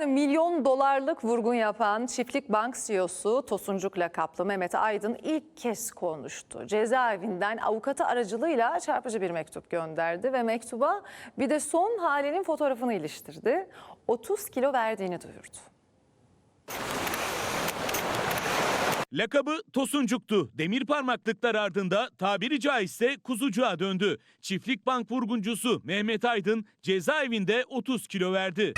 Efendim milyon dolarlık vurgun yapan Çiftlik Bank CEO'su Tosuncuk lakaplı Mehmet Aydın ilk kez konuştu. Cezaevinden avukatı aracılığıyla çarpıcı bir mektup gönderdi ve mektuba bir de son halinin fotoğrafını iliştirdi. 30 kilo verdiğini duyurdu. Lakabı Tosuncuk'tu. Demir parmaklıklar ardında tabiri caizse kuzucuğa döndü. Çiftlik bank vurguncusu Mehmet Aydın cezaevinde 30 kilo verdi.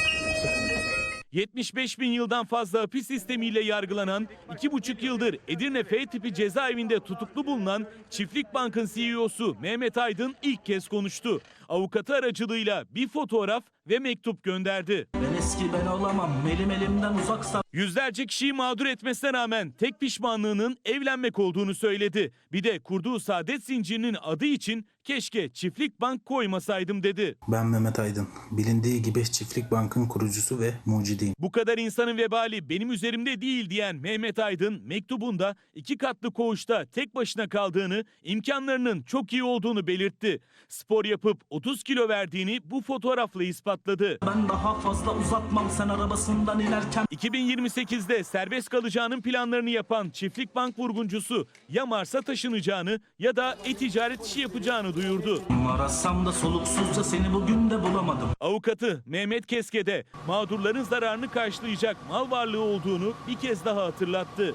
75 bin yıldan fazla hapis sistemiyle yargılanan, 2,5 yıldır Edirne F tipi cezaevinde tutuklu bulunan Çiftlik Bank'ın CEO'su Mehmet Aydın ilk kez konuştu. Avukatı aracılığıyla bir fotoğraf ve mektup gönderdi. Ben eski ben olamam elim elimden uzaksa Yüzlerce kişiyi mağdur etmesine rağmen tek pişmanlığının evlenmek olduğunu söyledi. Bir de kurduğu saadet zincirinin adı için keşke çiftlik bank koymasaydım dedi. Ben Mehmet Aydın. Bilindiği gibi Çiftlik Bank'ın kurucusu ve mucidiyim. Bu kadar insanın vebali benim üzerimde değil diyen Mehmet Aydın mektubunda iki katlı koğuşta tek başına kaldığını, imkanlarının çok iyi olduğunu belirtti. Spor yapıp 30 kilo verdiğini bu fotoğrafla ispatladı. ben daha fazla uzatmam sen arabasından inerken 2028'de serbest kalacağının planlarını yapan çiftlik bank vurguncusu ya Mars'a taşınacağını ya da e-ticaret işi yapacağını duyurdu. Arasam da soluksuzca seni bugün de bulamadım Avukatı Mehmet Keske'de mağdurların zararını karşılayacak mal varlığı olduğunu bir kez daha hatırlattı.